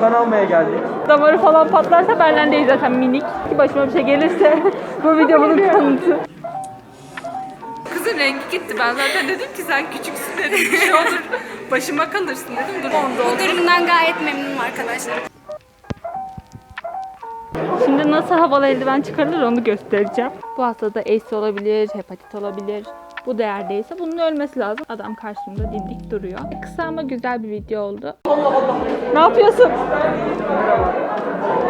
Kan almaya geldik. Damarı falan patlarsa benden değil zaten minik. Başıma bir şey gelirse bu video bunun kanıtı. Kızın rengi gitti. Ben zaten dedim ki sen küçüksün dedim. Bir şey olur. Başıma kalırsın dedim. Dur onda oldu. durumdan gayet memnunum arkadaşlar. Şimdi nasıl havalı eldiven çıkarılır onu göstereceğim. Bu hastada AIDS olabilir, hepatit olabilir. Bu değerdeyse bunun ölmesi lazım. Adam karşımda dimdik duruyor. Kısa ama güzel bir video oldu. Ne yapıyorsun?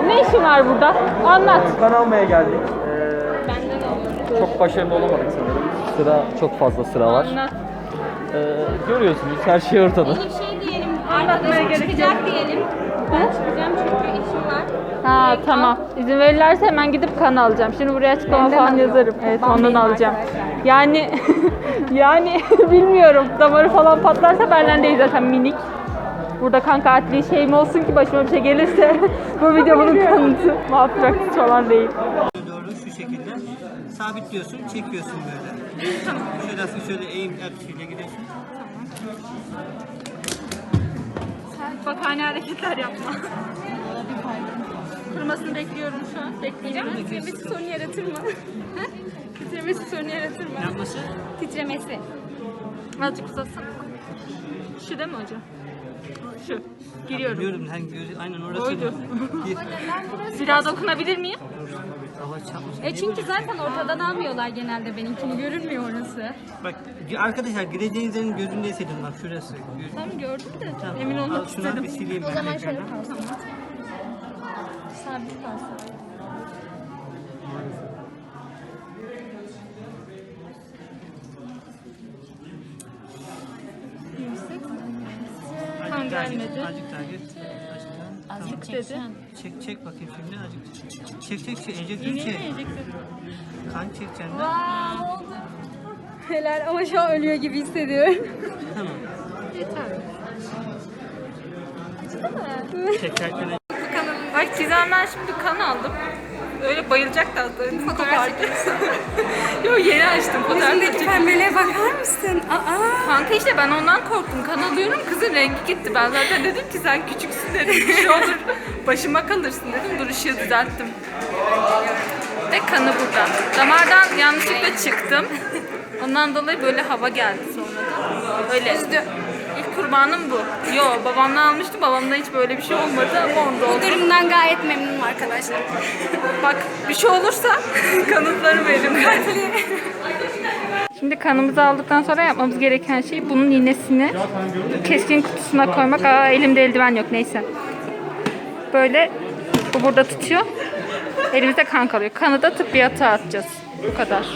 Ne işin var burada? Anlat. Kan almaya geldik. Ee, çok başarılı olamadık sanırım. Sıra çok fazla sıra var. Anlat. Ee, görüyorsunuz her şey ortada. Bir şey diyelim, Anlatmaya gerek çıkacak diyelim. Ben çıkacağım çünkü işim var. Ha tamam. İzin verirlerse hemen gidip kan alacağım. Şimdi buraya açıklama falan yazarım. Evet ondan alacağım. Yani yani bilmiyorum. Damarı falan patlarsa benden değil zaten minik. Burada kan katili şey mi olsun ki başıma bir şey gelirse bu video bunun kanıtı. Malpraktis falan değil. doğru şu şekilde sabitliyorsun, çekiyorsun böyle. Tamam. Şöyle hafif şöyle eğim açısıyla gidiyorsun. Bak hani hareketler yapma. Kırmasını bekliyorum şu an. Bekleyeceğim. Titremesi sorun yaratır mı? Titremesi sorun yaratır mı? Yapması Titremesi. Azıcık uzatsana. Şu değil mi hocam? Şu. Giriyorum. biliyorum hani gözü aynen orası. Oydu. Gir. Bir daha dokunabilir miyim? Çarpmasın. E çünkü zaten ortadan almıyorlar genelde benimkini. Görünmüyor orası. Bak arkadaşlar gireceğiniz yerin gözünde hissedin bak şurası. Göz- Tam gördüm de Tamam. emin Al olmak şunu istedim. bir sileyim ben. O zaman şöyle kalsın. Sabit kalsın. Gelmedi. Azıcık daha git. Azıcık daha. dedi. Çek çek bakayım şimdi azıcık. Çek çek çek enjektör çek. yiyeceksin? Kan çekeceksin de. Helal ama şu an ölüyor gibi hissediyorum. Tamam. Yeter. Çekerken Bak Gizem'den şimdi kan aldım. Öyle bayılacak da aslında. Fotoğraf Yok yeni açtım fotoğraf çektim. pembeliğe bakar mısın? Aa. Kanka işte ben ondan korktum. Kan alıyorum. Kızın rengi gitti. Ben zaten dedim ki sen küçüksün dedim. Bir şey olur. Başıma kalırsın dedim. Dur ışığı düzelttim. Ve kanı burada. Damardan yanlışlıkla çıktım. Ondan dolayı böyle hava geldi sonradan. Öyle. İlk kurbanım bu. Yo babamdan almıştım. Babamda hiç böyle bir şey olmadı ama onda oldu. Bu durumdan gayet memnunum arkadaşlar. Bak bir şey olursa kanıtlarım elimde. Şimdi kanımızı aldıktan sonra yapmamız gereken şey bunun iğnesini keskin kutusuna koymak. Aa elimde eldiven yok neyse. Böyle bu burada tutuyor. Elimizde kan kalıyor. Kanı da tıbbiyata atacağız. Bu kadar.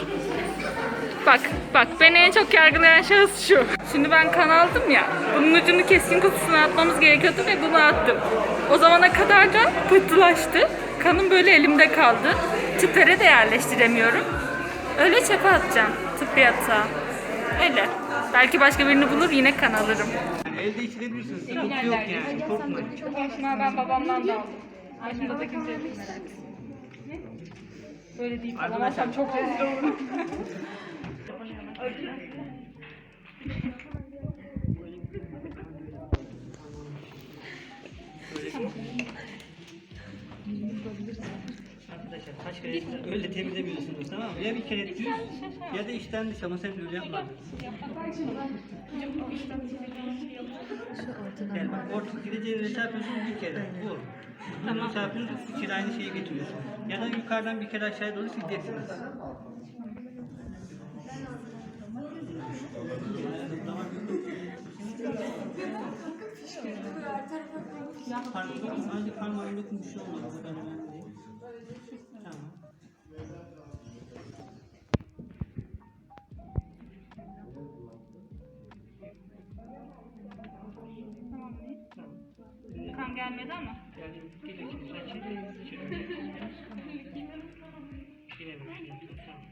Bak bak beni en çok yargılayan şahıs şu. Şimdi ben kan aldım ya. Bunun ucunu keskin kutusuna atmamız gerekiyordu ve bunu attım. O zamana kadar da pıhtılaştı. Kanım böyle elimde kaldı. Tüpere de yerleştiremiyorum. Öyle çöpe atacağım tıbbiyata. Öyle. Belki başka birini bulur yine kan alırım. elde içirebilirsiniz. Sıkıntı yok yani. Korkmayın. Şuna ben babamdan da aldım. Başımda da kimse Böyle deyip alamazsam çok rezil olurum. Arkadaşlar kaç kere öyle temizlemiyorsunuz tamam mı? Ya bir kere düz ya da içten dış ama sen öyle yapmadın. Yani bak orta gideceğini şey yapıyorsun bir kere. Bu. Bunu şey yapıyorsun iki kere aynı şeyi getiriyorsun. Ya da yukarıdan bir kere aşağıya doğru sileceksiniz. Parmağım, ancak parmağım dokunmuş şey olmadı. Kadar önemli değil. Tamam. Kan gelmedi ama. Yani. Çevirememişsin. Tamam.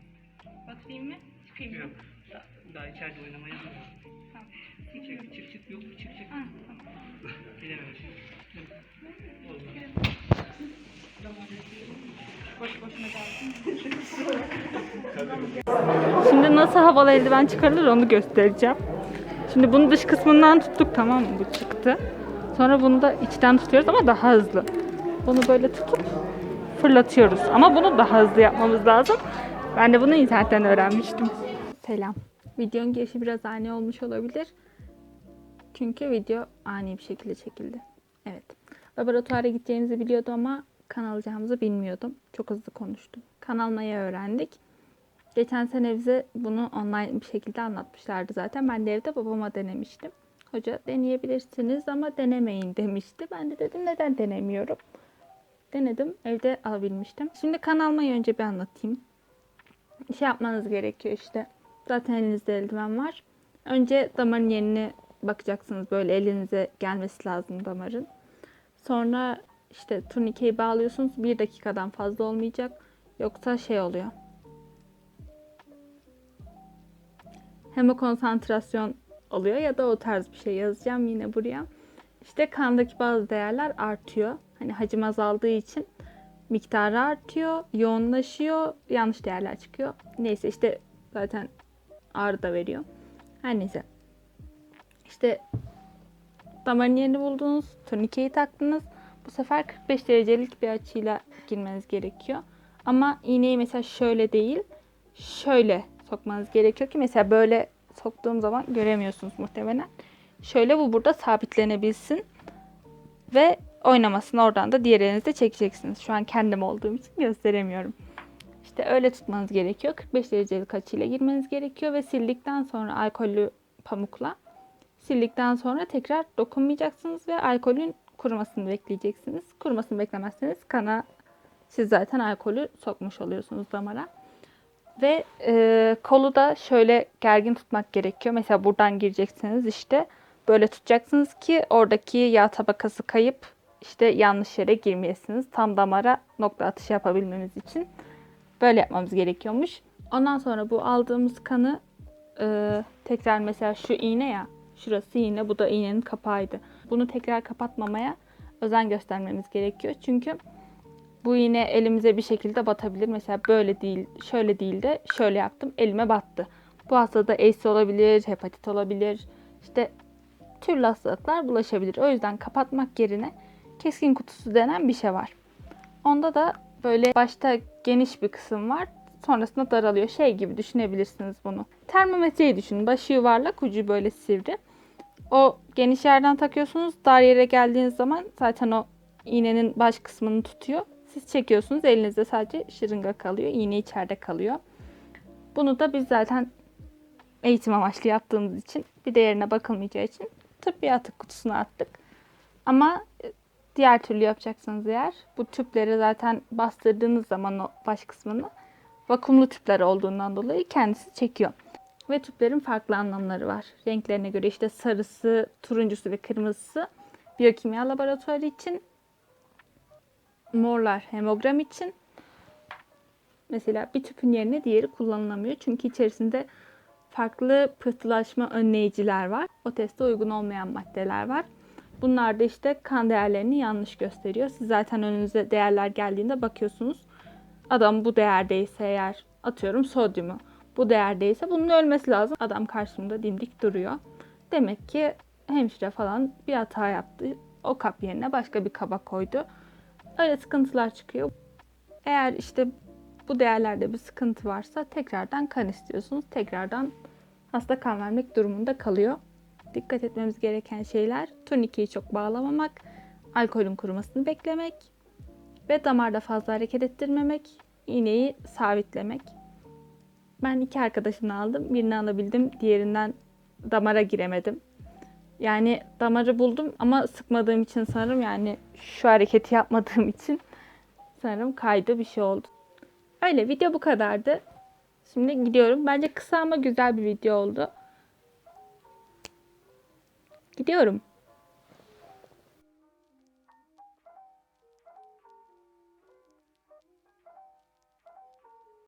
Bakayım mı? Çıkayım mı? Daha içeride oynamaya? Tamam. Çık çık çık yok çık çık. Ha, tamam. Olmadı. Şimdi nasıl havalı eldiven çıkarılır onu göstereceğim. Şimdi bunu dış kısmından tuttuk tamam mı? Bu çıktı. Sonra bunu da içten tutuyoruz ama daha hızlı. Bunu böyle tutup fırlatıyoruz. Ama bunu daha hızlı yapmamız lazım. Ben de bunu internetten öğrenmiştim. Selam. Videonun girişi biraz ani olmuş olabilir. Çünkü video ani bir şekilde çekildi. Evet. Laboratuvara gideceğimizi biliyordum ama kan alacağımızı bilmiyordum. Çok hızlı konuştum. Kan almayı öğrendik. Geçen sene bize bunu online bir şekilde anlatmışlardı zaten. Ben de evde babama denemiştim. Hoca deneyebilirsiniz ama denemeyin demişti. Ben de dedim neden denemiyorum. Denedim. Evde alabilmiştim. Şimdi kan almayı önce bir anlatayım. Şey yapmanız gerekiyor işte. Zaten elinizde eldiven var. Önce damarın yerini bakacaksınız. Böyle elinize gelmesi lazım damarın. Sonra işte turnikeyi bağlıyorsunuz. Bir dakikadan fazla olmayacak. Yoksa şey oluyor. Hemokonsantrasyon oluyor ya da o tarz bir şey yazacağım yine buraya. İşte kandaki bazı değerler artıyor. Hani hacim azaldığı için miktarı artıyor, yoğunlaşıyor, yanlış değerler çıkıyor. Neyse işte zaten ağrı da veriyor. Her neyse. İşte damarın yerini buldunuz, turnikeyi taktınız. Bu sefer 45 derecelik bir açıyla girmeniz gerekiyor. Ama iğneyi mesela şöyle değil, şöyle sokmanız gerekiyor ki mesela böyle soktuğum zaman göremiyorsunuz muhtemelen. Şöyle bu burada sabitlenebilsin ve oynamasın. Oradan da diğer elinizde çekeceksiniz. Şu an kendim olduğum için gösteremiyorum. İşte öyle tutmanız gerekiyor. 45 derecelik açıyla girmeniz gerekiyor ve sildikten sonra alkollü pamukla sildikten sonra tekrar dokunmayacaksınız ve alkolün kurumasını bekleyeceksiniz. Kurumasını beklemezseniz kana siz zaten alkolü sokmuş oluyorsunuz damara. Ve e, kolu da şöyle gergin tutmak gerekiyor. Mesela buradan gireceksiniz işte böyle tutacaksınız ki oradaki yağ tabakası kayıp işte yanlış yere girmeyesiniz. Tam damara nokta atışı yapabilmemiz için böyle yapmamız gerekiyormuş. Ondan sonra bu aldığımız kanı e, tekrar mesela şu iğne ya şurası iğne bu da iğnenin kapağıydı. Bunu tekrar kapatmamaya özen göstermemiz gerekiyor. Çünkü bu iğne elimize bir şekilde batabilir. Mesela böyle değil, şöyle değil de şöyle yaptım. Elime battı. Bu hastada AIDS olabilir, hepatit olabilir. İşte türlü hastalıklar bulaşabilir. O yüzden kapatmak yerine keskin kutusu denen bir şey var. Onda da böyle başta geniş bir kısım var. Sonrasında daralıyor. Şey gibi düşünebilirsiniz bunu. Termometreyi düşünün. Başı yuvarlak, ucu böyle sivri. O geniş yerden takıyorsunuz. Dar yere geldiğiniz zaman zaten o iğnenin baş kısmını tutuyor. Siz çekiyorsunuz. Elinizde sadece şırınga kalıyor. İğne içeride kalıyor. Bunu da biz zaten eğitim amaçlı yaptığımız için bir değerine bakılmayacağı için tıbbi atık kutusuna attık. Ama diğer türlü yapacaksanız eğer bu tüpleri zaten bastırdığınız zaman o baş kısmını vakumlu tüpler olduğundan dolayı kendisi çekiyor. Ve tüplerin farklı anlamları var. Renklerine göre işte sarısı, turuncusu ve kırmızısı biyokimya laboratuvarı için, morlar hemogram için. Mesela bir tüpün yerine diğeri kullanılamıyor. Çünkü içerisinde farklı pıhtılaşma önleyiciler var. O teste uygun olmayan maddeler var. Bunlar da işte kan değerlerini yanlış gösteriyor. Siz zaten önünüze değerler geldiğinde bakıyorsunuz. Adam bu değerdeyse eğer atıyorum sodyumu. Bu değerdeyse bunun ölmesi lazım. Adam karşımda dimdik duruyor. Demek ki hemşire falan bir hata yaptı. O kap yerine başka bir kaba koydu. Öyle sıkıntılar çıkıyor. Eğer işte bu değerlerde bir sıkıntı varsa tekrardan kan istiyorsunuz. Tekrardan hasta kan vermek durumunda kalıyor. Dikkat etmemiz gereken şeyler turnikeyi çok bağlamamak, alkolün kurumasını beklemek ve damarda fazla hareket ettirmemek, iğneyi sabitlemek. Ben iki arkadaşımı aldım. Birini alabildim, diğerinden damara giremedim. Yani damarı buldum ama sıkmadığım için sanırım yani şu hareketi yapmadığım için sanırım kaydı bir şey oldu. Öyle video bu kadardı. Şimdi gidiyorum. Bence kısa ama güzel bir video oldu. Gidiyorum.